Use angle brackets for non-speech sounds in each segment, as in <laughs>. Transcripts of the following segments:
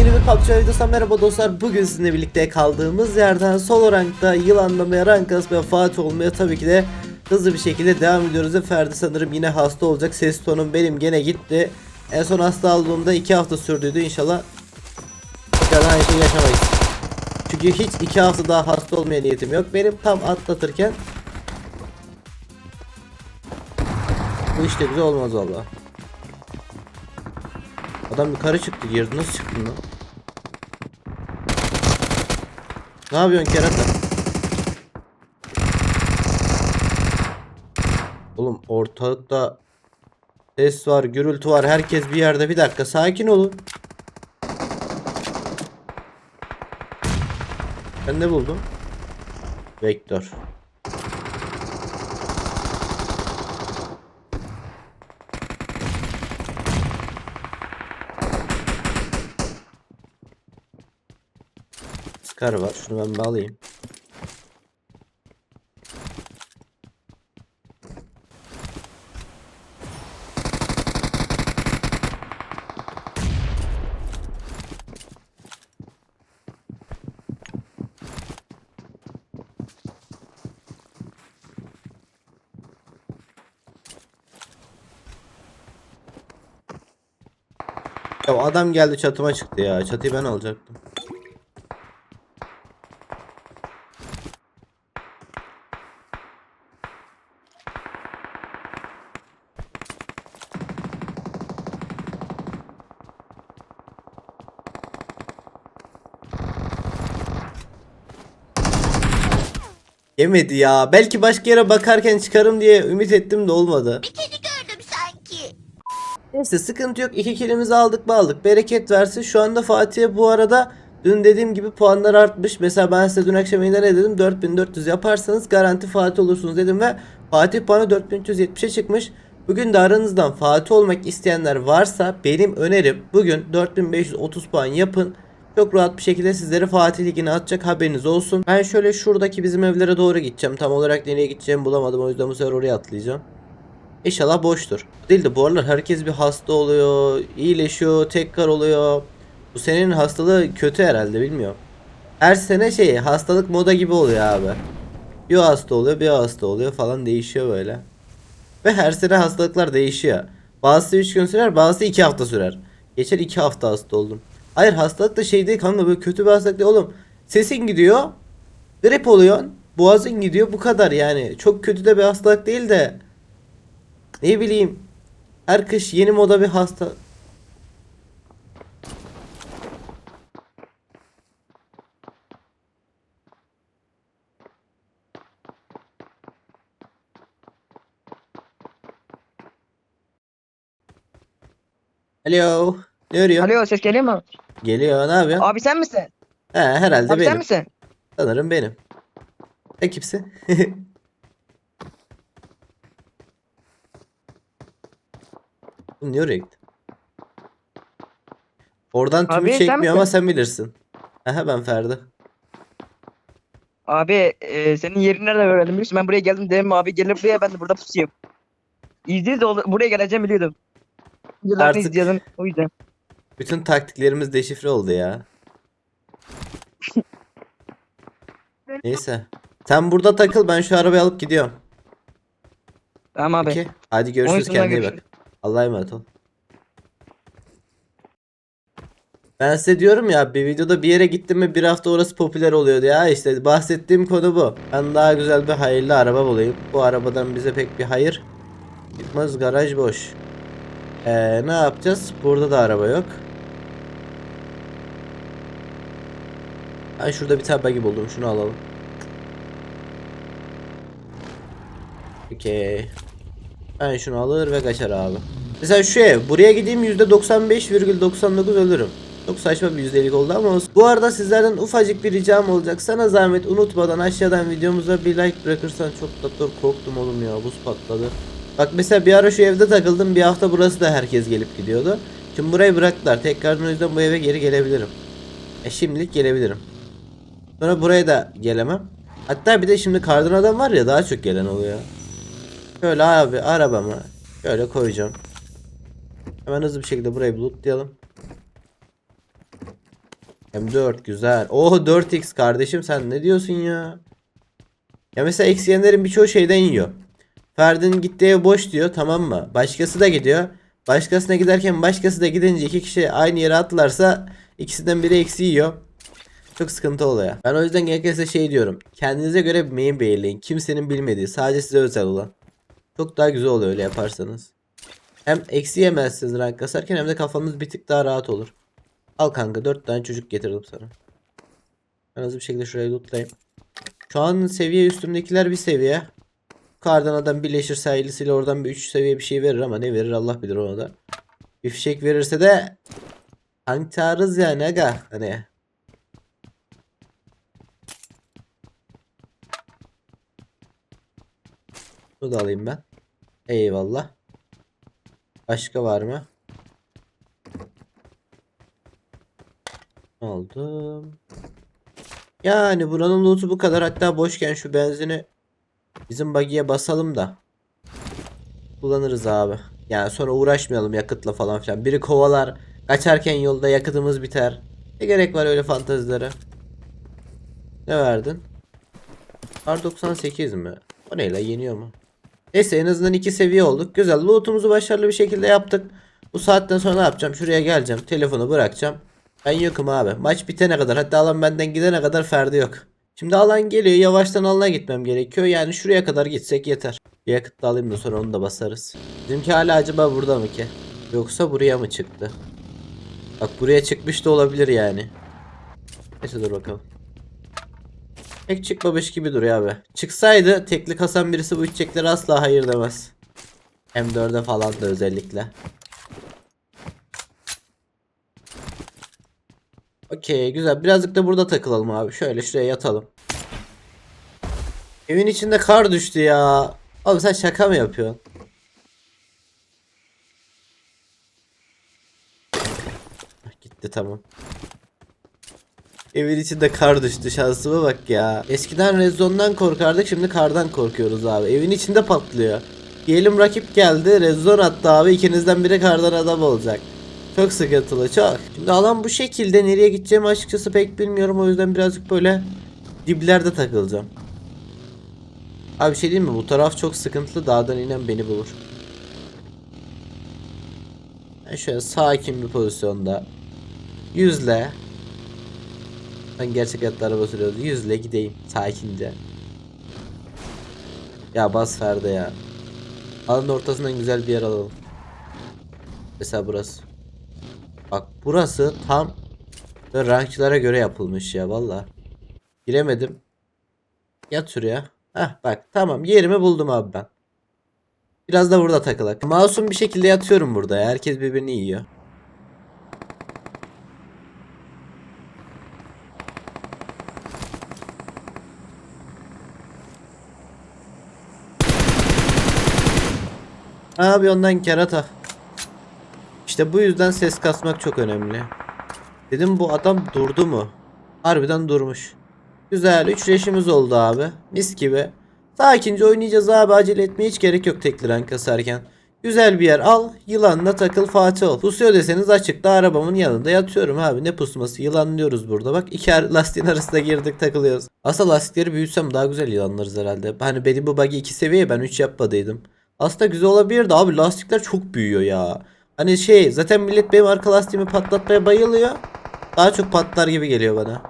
yeni bir PUBG videosundan merhaba dostlar. Bugün sizinle birlikte kaldığımız yerden solo rankta yılanlamaya, rank kasmaya, Fatih olmaya tabii ki de hızlı bir şekilde devam ediyoruz. Ve Ferdi sanırım yine hasta olacak. Ses tonum benim gene gitti. En son hasta aldığımda 2 hafta sürdüydü. İnşallah tekrardan aynı şeyi yaşamayız. Çünkü hiç 2 hafta daha hasta olmaya niyetim yok. Benim tam atlatırken bu işte güzel olmaz valla. Adam yukarı çıktı girdi nasıl çıktın lan? Ne yapıyorsun kerata? Oğlum ortalıkta ses var, gürültü var, herkes bir yerde. Bir dakika sakin olun. Ben ne buldum? Vektör. Scar var. Şunu ben bir alayım. Ya adam geldi çatıma çıktı ya. Çatıyı ben alacaktım. Yemedi ya. Belki başka yere bakarken çıkarım diye ümit ettim de olmadı. Kedi gördüm sanki. Neyse sıkıntı yok. İki kilimizi aldık mı aldık. Bereket versin. Şu anda Fatih'e bu arada dün dediğim gibi puanlar artmış. Mesela ben size dün akşam yayında ne dedim? 4400 yaparsanız garanti Fatih olursunuz dedim ve Fatih puanı 4370'e çıkmış. Bugün de aranızdan Fatih olmak isteyenler varsa benim önerim bugün 4530 puan yapın. Çok rahat bir şekilde sizleri Fatih Ligi'ne atacak haberiniz olsun. Ben şöyle şuradaki bizim evlere doğru gideceğim. Tam olarak nereye gideceğimi bulamadım. O yüzden bu sefer oraya atlayacağım. İnşallah boştur. Değil de bu aralar herkes bir hasta oluyor, iyileşiyor, tekrar oluyor. Bu senenin hastalığı kötü herhalde bilmiyorum. Her sene şey hastalık moda gibi oluyor abi. Bir hasta oluyor, bir hasta oluyor falan değişiyor böyle. Ve her sene hastalıklar değişiyor. Bazısı 3 gün sürer, bazısı 2 hafta sürer. Geçen 2 hafta hasta oldum. Hayır hastalık da şey değil kanka böyle kötü bir hastalık değil oğlum. Sesin gidiyor, grip oluyorsun, boğazın gidiyor bu kadar yani. Çok kötü de bir hastalık değil de. Ne bileyim. Her kış yeni moda bir hasta. Alo. Ne arıyor? Alo ses geliyor mu? Geliyor ne yapıyorsun? Abi sen misin? He herhalde Abi benim. sen misin? Sanırım benim. Sen kimsin? <laughs> Bu niye oraya gitti? Oradan tümü Abi, sen çekmiyor ama misin? sen bilirsin. Aha ben Ferdi. Abi e, senin yerini nerede öğrendim biliyor musun? Ben buraya geldim dedim abi gelir buraya ben de burada pusuyum. İzleyiz de ol- buraya geleceğim biliyordum. Videolarını Artık- izliyordum o yüzden. Bütün taktiklerimiz deşifre oldu ya. Neyse. Sen burada takıl ben şu arabayı alıp gidiyorum. Tamam abi. Peki. Hadi görüşürüz kendine iyi bak. görüşürüz. Allah'a emanet ol. Ben size diyorum ya bir videoda bir yere gittim mi bir hafta orası popüler oluyordu ya işte bahsettiğim konu bu. Ben daha güzel bir hayırlı araba bulayım. Bu arabadan bize pek bir hayır çıkmaz garaj boş. Ee, ne yapacağız? Burada da araba yok. Ben şurada bir tane buggy buldum şunu alalım. Okey. Ben şunu alır ve kaçar abi. Mesela şu ev. Buraya gideyim %95,99 ölürüm. Çok saçma bir yüzdelik oldu ama olsun. Bu arada sizlerden ufacık bir ricam olacak. Sana zahmet unutmadan aşağıdan videomuza bir like bırakırsan çok tatlı korktum oğlum ya buz patladı. Bak mesela bir ara şu evde takıldım bir hafta burası da herkes gelip gidiyordu. Şimdi burayı bıraktılar. Tekrardan o yüzden bu eve geri gelebilirim. E şimdilik gelebilirim. Sonra buraya da gelemem. Hatta bir de şimdi kardan adam var ya daha çok gelen oluyor. Şöyle abi arabamı şöyle koyacağım. Hemen hızlı bir şekilde burayı lootlayalım. M4 güzel. Oh 4x kardeşim sen ne diyorsun ya? Ya mesela eksiyenlerin birçoğu şeyden yiyor. Ferdi'nin gittiği ev boş diyor tamam mı? Başkası da gidiyor. Başkasına giderken başkası da gidince iki kişi aynı yere atlarsa ikisinden biri eksi yiyor. Çok sıkıntı oluyor. Ben o yüzden gerekirse şey diyorum. Kendinize göre bir main belirleyin. Kimsenin bilmediği sadece size özel olan. Çok daha güzel oluyor öyle yaparsanız. Hem eksi yemezsiniz rank kasarken hem de kafanız bir tık daha rahat olur. Al kanka 4 tane çocuk getirdim sana. Ben hızlı bir şekilde şurayı lootlayayım. Şu an seviye üstümdekiler bir seviye. Kardan adam birleşir sayılısıyla oradan bir 3 seviye bir şey verir ama ne verir Allah bilir ona da. Bir fişek verirse de Antarız yani aga hani. Bunu da alayım ben. Eyvallah. Başka var mı? Aldım. Yani buranın loot'u bu kadar. Hatta boşken şu benzini bizim buggy'e basalım da. Kullanırız abi. Yani sonra uğraşmayalım yakıtla falan filan. Biri kovalar. Kaçarken yolda yakıtımız biter. Ne gerek var öyle fantazilere? Ne verdin? R98 mi? O neyle yeniyor mu? Neyse en azından iki seviye olduk. Güzel. Loot'umuzu başarılı bir şekilde yaptık. Bu saatten sonra ne yapacağım? Şuraya geleceğim. Telefonu bırakacağım. Ben yokum abi. Maç bitene kadar hatta alan benden gidene kadar Ferdi yok. Şimdi alan geliyor. Yavaştan alana gitmem gerekiyor. Yani şuraya kadar gitsek yeter. Bir yakıt da alayım da sonra onu da basarız. Bizimki hala acaba burada mı ki? Yoksa buraya mı çıktı? Bak buraya çıkmış da olabilir yani. Neyse dur bakalım. Pek çıkmamış gibi duruyor abi. Çıksaydı tekli kasan birisi bu içeceklere asla hayır demez. M4'e falan da özellikle. Okey güzel. Birazcık da burada takılalım abi. Şöyle şuraya yatalım. Evin içinde kar düştü ya. Abi sen şaka mı yapıyorsun? Gitti tamam. Evin içinde kar düştü şansıma bak ya. Eskiden Rezon'dan korkardık şimdi kardan korkuyoruz abi. Evin içinde patlıyor. Diyelim rakip geldi Rezon attı abi ikinizden biri kardan adam olacak. Çok sıkıntılı çok. Şimdi alan bu şekilde nereye gideceğimi açıkçası pek bilmiyorum o yüzden birazcık böyle diblerde takılacağım. Abi bir şey diyeyim mi bu taraf çok sıkıntılı dağdan inen beni bulur. Ben şöyle sakin bir pozisyonda yüzle ben gerçek hayatta araba sürüyoruz. Yüzle gideyim sakince. Ya bas Ferdi ya. Alanın ortasından güzel bir yer alalım. Mesela burası. Bak burası tam rankçılara göre yapılmış ya valla. Giremedim. Yat şuraya. Heh bak tamam yerimi buldum abi ben. Biraz da burada takılak. Masum bir şekilde yatıyorum burada ya. Herkes birbirini yiyor. Abi ondan kerata. İşte bu yüzden ses kasmak çok önemli. Dedim bu adam durdu mu? Harbiden durmuş. Güzel 3 leşimiz oldu abi. Mis gibi. Sakince oynayacağız abi acele etmeye hiç gerek yok tekli rank kasarken. Güzel bir yer al yılanla takıl Fatih ol. Pusuyor deseniz açıkta arabamın yanında yatıyorum abi ne pusması yılanlıyoruz burada bak iki lastiğin arasında girdik takılıyoruz. Aslında lastikleri büyütsem daha güzel yılanlarız herhalde. Hani benim bu buggy 2 seviye ben 3 yapmadıydım. Aslında güzel olabilirdi abi lastikler çok büyüyor ya. Hani şey zaten millet benim arka lastiğimi patlatmaya bayılıyor. Daha çok patlar gibi geliyor bana.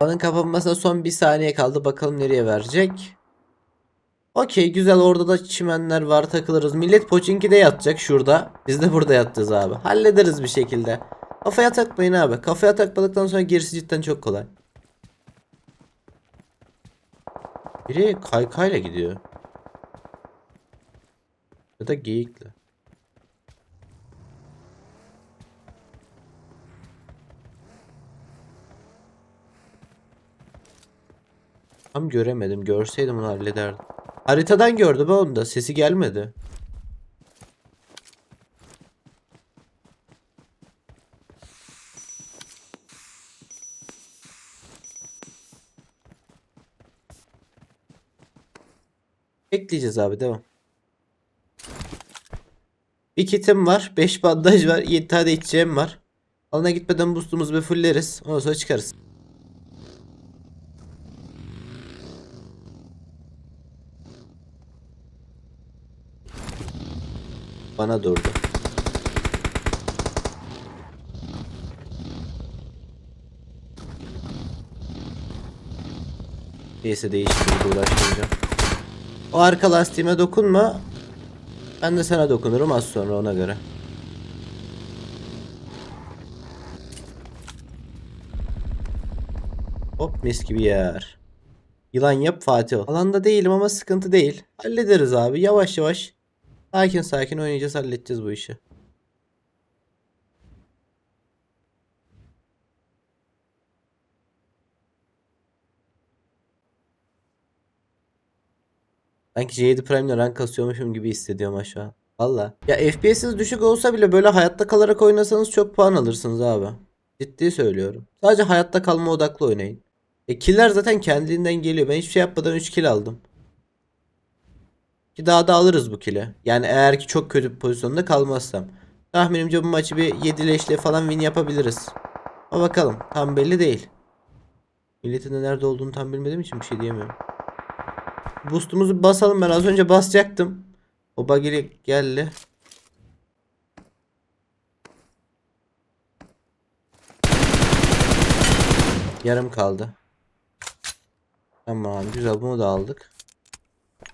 Alanın kapanmasına son bir saniye kaldı. Bakalım nereye verecek. Okey güzel orada da çimenler var takılırız. Millet Pochinki'de yatacak şurada. Biz de burada yatacağız abi. Hallederiz bir şekilde. Kafaya takmayın abi. Kafaya takmadıktan sonra gerisi cidden çok kolay. Biri kaykayla gidiyor. Ya da geyikle. Tam göremedim. Görseydim onu hallederdim. Haritadan gördüm onu da. Sesi gelmedi. Bekleyeceğiz abi devam. Bir kitim var. 5 bandaj var. 7 tane içeceğim var. Alana gitmeden boostumuzu bir fulleriz. Ondan sonra çıkarız. Bana durdu. Neyse değiştirip uğraşmayacağım. O arka lastiğime dokunma. Ben de sana dokunurum az sonra ona göre. Hop mis gibi yer. Yılan yap Fatih ol. Alanda değilim ama sıkıntı değil. Hallederiz abi yavaş yavaş. Sakin sakin oynayacağız halledeceğiz bu işi. Sanki J7 Prime'le rank kasıyormuşum gibi hissediyorum an. Valla. Ya FPS'iniz düşük olsa bile böyle hayatta kalarak oynasanız çok puan alırsınız abi. Ciddi söylüyorum. Sadece hayatta kalma odaklı oynayın. E killer zaten kendiliğinden geliyor. Ben hiçbir şey yapmadan 3 kill aldım. Ki daha da alırız bu kill'i. Yani eğer ki çok kötü bir pozisyonda kalmazsam. Tahminimce bu maçı bir 7 leşle falan win yapabiliriz. Ama bakalım. Tam belli değil. Milletin de nerede olduğunu tam bilmediğim için bir şey diyemiyorum. Boost'umuzu basalım. Ben az önce basacaktım. O bagili geldi. Yarım kaldı. Tamam güzel bunu da aldık.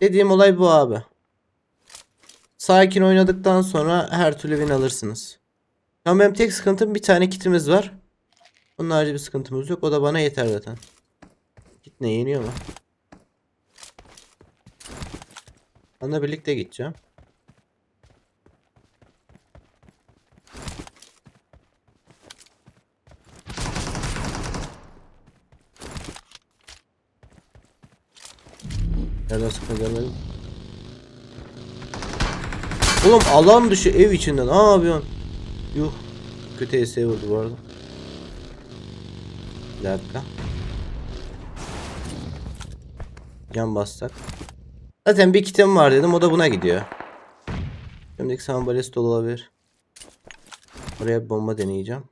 Dediğim olay bu abi. Sakin oynadıktan sonra her türlü win alırsınız. Ama benim tek sıkıntım bir tane kitimiz var. Onun harici bir sıkıntımız yok. O da bana yeter zaten. Kit ne yeniyor mu? Onunla birlikte gideceğim. Nereden sıkma görmedim. Oğlum alan dışı ev içinde ne yapıyorsun? Yuh. Kötü ES'ye vurdu bu arada. Bir dakika. Yan bassak. Zaten bir kitim var dedim o da buna gidiyor. Şimdiki sana balist dolu olabilir. Oraya bir bomba deneyeceğim.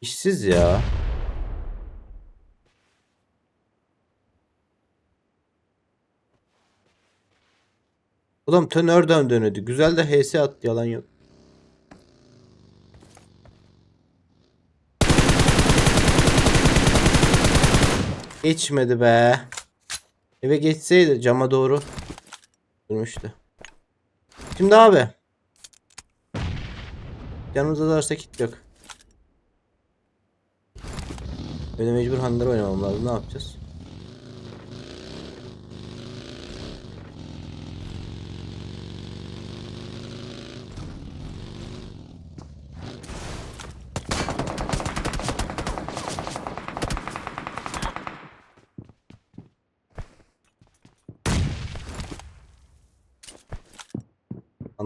İşsiz ya. Oğlum tö nereden dönüyordu? Güzel de HS attı yalan yok. Geçmedi be. Eve geçseydi cama doğru durmuştu. Şimdi abi. Yanımızda da varsa kit yok. Böyle mecbur hanları oynamam lazım. Ne yapacağız?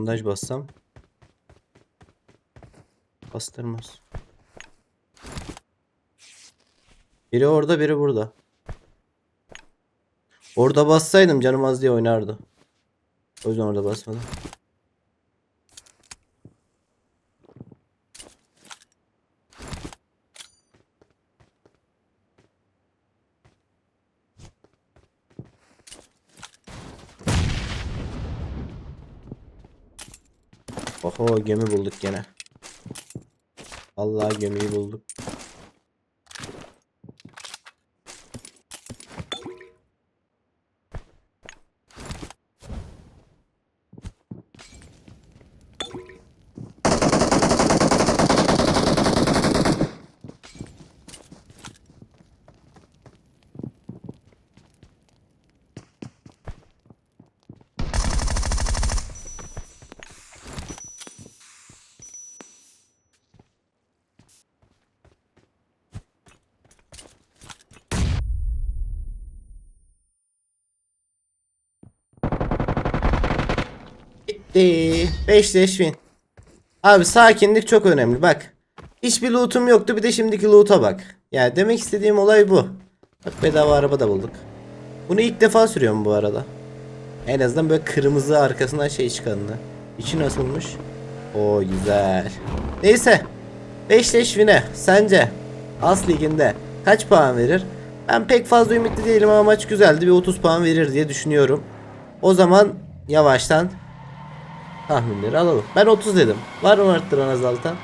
Bandaj bassam. Bastırmaz. Biri orada biri burada. Orada bassaydım canım az diye oynardı. O yüzden orada basmadım. Oho gemi bulduk gene. Vallahi gemiyi bulduk. Bitti. 5 win. Abi sakinlik çok önemli bak. Hiçbir loot'um yoktu bir de şimdiki loot'a bak. Yani demek istediğim olay bu. Bak bedava araba da bulduk. Bunu ilk defa sürüyorum bu arada. En azından böyle kırmızı arkasından şey çıkanını. İçi nasılmış? O güzel. Neyse. Beşleş Vine sence As Ligi'nde kaç puan verir? Ben pek fazla ümitli değilim ama maç güzeldi. Bir 30 puan verir diye düşünüyorum. O zaman yavaştan tahminleri alalım. Ben 30 dedim. Var mı arttıran azaltan?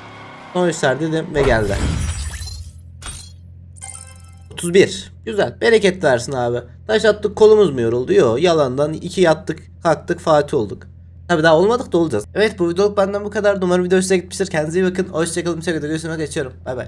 Sonuçlar dedim ve geldi. 31. Güzel. Bereket versin abi. Taş attık kolumuz mu yoruldu? Yok. Yalandan 2 yattık kalktık Fatih olduk. Tabi daha olmadık da olacağız. Evet bu videoluk benden bu kadar. Umarım video size gitmiştir. Kendinize iyi bakın. Hoşçakalın. Bir şekilde görüşmek geçiyorum. Bay bay.